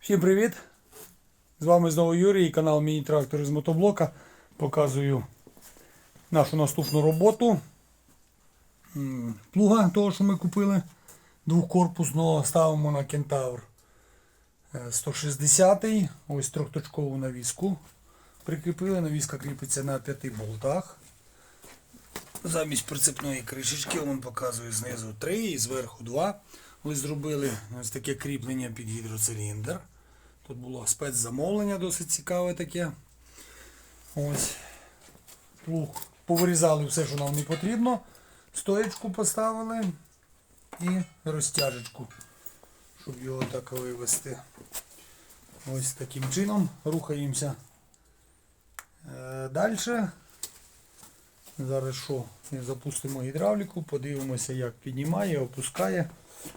Всім привіт! З вами знову Юрій і канал Міні-трактор з мотоблока. Показую нашу наступну роботу. Плуга того, що ми купили двохкорпусного, ставимо на кентавр Е, 160 Ось трьохточкову навіску. Прикріпили, навіска кріпиться на п'яти болтах. Замість прицепної кришечки, вам показую знизу 3 і зверху 2. Ось зробили ось таке кріплення під гідроциліндр. Тут було спецзамовлення досить цікаве таке. Ось. Плуг. Повирізали все, що нам не потрібно. Стоєчку поставили і розтяжечку, щоб його так вивести. Ось таким чином рухаємося е, далі. Зараз що? Запустимо гідравліку, подивимося, як піднімає, опускає.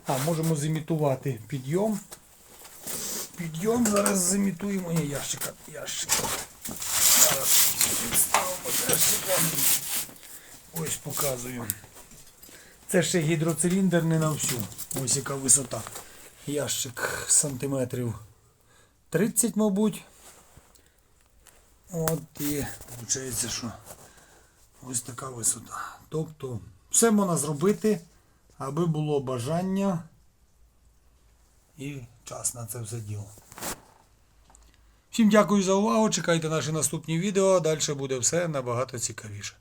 А, можемо зімітувати підйом. Підйом зараз зімітуємо. Ні, ящика. Ящика. Зараз підставимо ящика. Ось показую. Це ще гідроциліндр не на всю. Ось яка висота. Ящик сантиметрів 30, мабуть. От і виходить, що ось така висота. Тобто все можна зробити, аби було бажання і час на це все діло. Всім дякую за увагу. Чекайте наші наступні відео. Далі буде все набагато цікавіше.